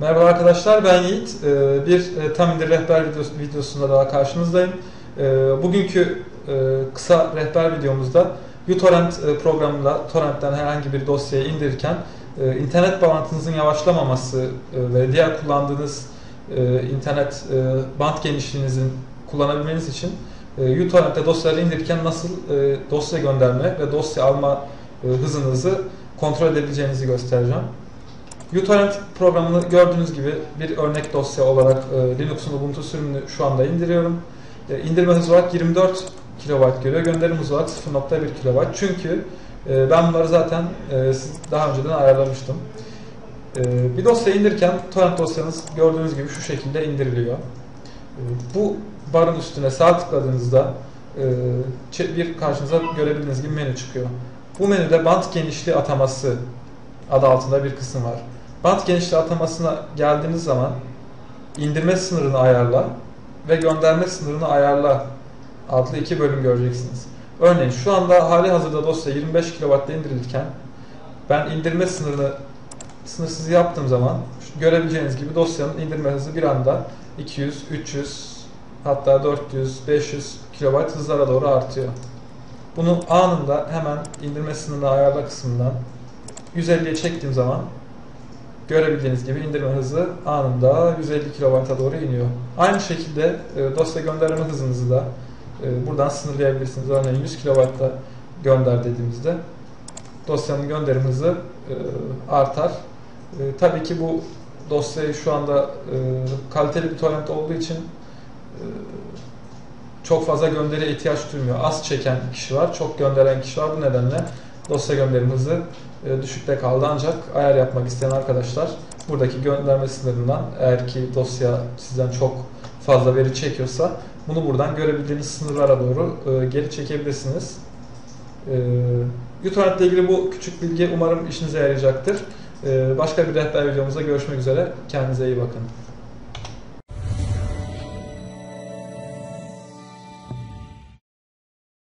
Merhaba arkadaşlar ben Yiğit. Ee, Bir e, tam indir rehber videosu- videosunda daha karşınızdayım. Ee, Bugünkü e, kısa rehber videomuzda uTorrent e, programında torrentten herhangi bir dosyayı indirirken internet bağlantınızın yavaşlamaması ve diğer kullandığınız internet band genişliğinizin kullanabilmeniz için uTorrent'te dosyaları indirirken nasıl dosya gönderme ve dosya alma hızınızı kontrol edebileceğinizi göstereceğim. uTorrent programını gördüğünüz gibi bir örnek dosya olarak e, Linux'un Ubuntu sürümünü şu anda indiriyorum. E, indirme hızı olarak 24 kB görüyor. Gönderim hızı olarak 0.1 kB. Çünkü e, ben bunları zaten e, daha önceden ayarlamıştım. E, bir dosya indirirken torrent dosyanız gördüğünüz gibi şu şekilde indiriliyor. E, bu barın üstüne sağ tıkladığınızda e, bir karşınıza görebildiğiniz gibi menü çıkıyor. Bu menüde band genişliği ataması adı altında bir kısım var. Band genişliği atamasına geldiğiniz zaman indirme sınırını ayarla ve gönderme sınırını ayarla adlı iki bölüm göreceksiniz. Örneğin şu anda hali hazırda dosya 25 kB'da indirilirken ben indirme sınırını sınırsız yaptığım zaman görebileceğiniz gibi dosyanın indirme hızı bir anda 200, 300 hatta 400, 500 kB hızlara doğru artıyor. Bunu anında hemen indirme sınırını ayarla kısmından 150'ye çektiğim zaman görebildiğiniz gibi indirme hızı anında 150 kB'a doğru iniyor. Aynı şekilde e, dosya gönderme hızınızı da e, buradan sınırlayabilirsiniz. Örneğin 100 kB'da gönder dediğimizde dosyanın gönderim hızı e, artar. Tabii ki bu dosyayı şu anda kaliteli bir torrent olduğu için çok fazla gönderiye ihtiyaç duymuyor. Az çeken kişi var, çok gönderen kişi var. Bu nedenle dosya gönderim hızı e, düşükte kaldı. Ancak ayar yapmak isteyen arkadaşlar buradaki gönderme sınırından eğer ki dosya sizden çok fazla veri çekiyorsa bunu buradan görebildiğiniz sınırlara doğru e, geri çekebilirsiniz. E, uTorrent ile ilgili bu küçük bilgi umarım işinize yarayacaktır. E, başka bir rehber videomuzda görüşmek üzere. Kendinize iyi bakın.